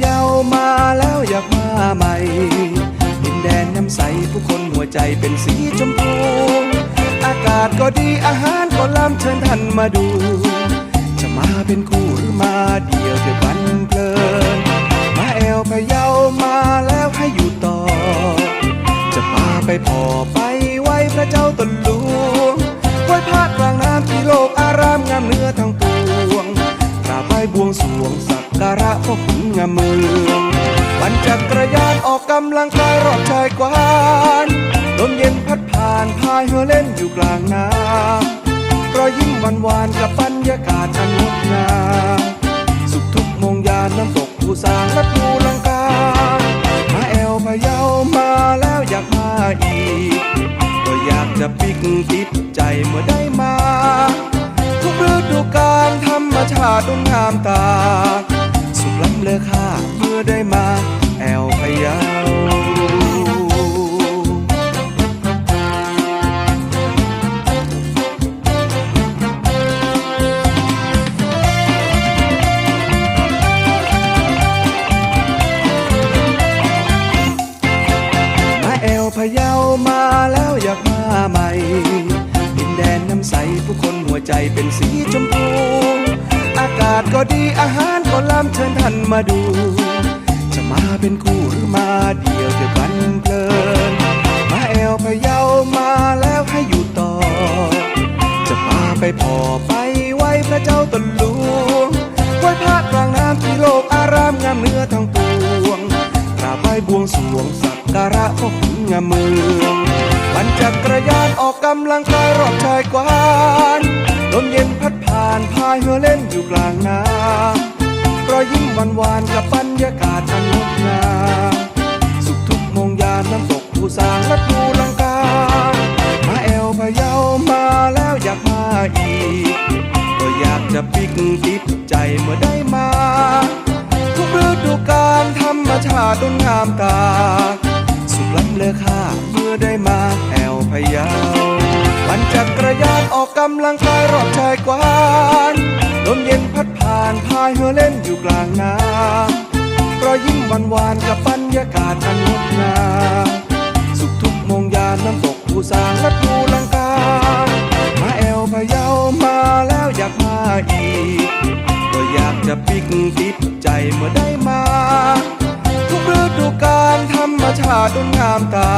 เยามาแล้วอยากมาใหม่ ดินแดนน้ำใสผู้คนหัวใจเป็นสีชมพู อากาศก็ดีอาหารก็ล้ำเชิญท่านมาดู จะมาเป็นคู่หรือมาเดียวเดี๋ยววันเพลิน มาแอวพะเยามาแล้วให้อยู่ต่อ จะพาไปพอไปไหวพระเจ้าตนหลวงไหว้พระกลางน้ำที่โลกอารามงามเนื้อทั้งปวงกราบไหว้บวงสรวงสัก การะพ่อขุนงามเมืองปั่นจักรยานออกกำลังกายรอบชายกวานลมเย็นพัดผ่านพายเฮือเล่นอยู่กลางน้ำรอยยิ้มหวานหวานกับบรรยากาศอันงดงามสุขทุกโมงยานน้ำตกภูสางและภูลังกามาแอวพะเยามาแล้วอยากมาอีก ก็อยากจะปิกติดใจเมื่อได้มา ทุกฤดูกาลธรรมชาติงงามตา ได้มาแอวพะเยามาแอวพะเยามาแล้วอยากมาใหม่ดินแดนน้ำใสผู้คนหัวใจเป็นสีชมพูากาศก็ดีอาหารก็ล้ำเชิญท่านมาดู จะมาเป็นคู่หรือมาเดียวเดี๋ยวกันเพลิน มาแอวพะเยามาแล้วให้อยู่ต่อ จะพาไปพอไปไหว้พระเจ้าตนหลวงไหวพระกลางน้ำที่โลกอารามงามเนื้อทั้งปวงกราบไหว้บวงสวงสักการะพ่อขุนงามเมืองปั่นจักรยานออกกำลังกายรอบชายกวานลมเย็นานพายเฮือเล่นอยู่กลางน้ำรอยยิ้มหวานหวานๆกับบรรยากาศอันงดงามสุขทุกโมงยามน้ำตกภูสางและภูลังกา มาแอวพะเยามาแล้วอยากมาอีก ก็อยากจะปิกติดใจเมื่อได้มา ทุกฤดูกาลธรรมชาติงงามตา สุขล้ำเลอค่าเมื่อได้มาแอวพะเยา ยานออกกำลังกายรอบชายกวานลมเย็นพัดผ่านพายเฮือเล่นอยู่กลางน้ำรอยยิ้มหวานหวานกับบรรยากาศอันงดงามสุขทุกโมงยามน้ำตกภูสางและภูลังกา มาแอวพะเยามาแล้วอยากมาอีก ก็อยากจะปิกติดใจเมื่อได้มา ทุกฤดูกาลธรรมชาติงงามตา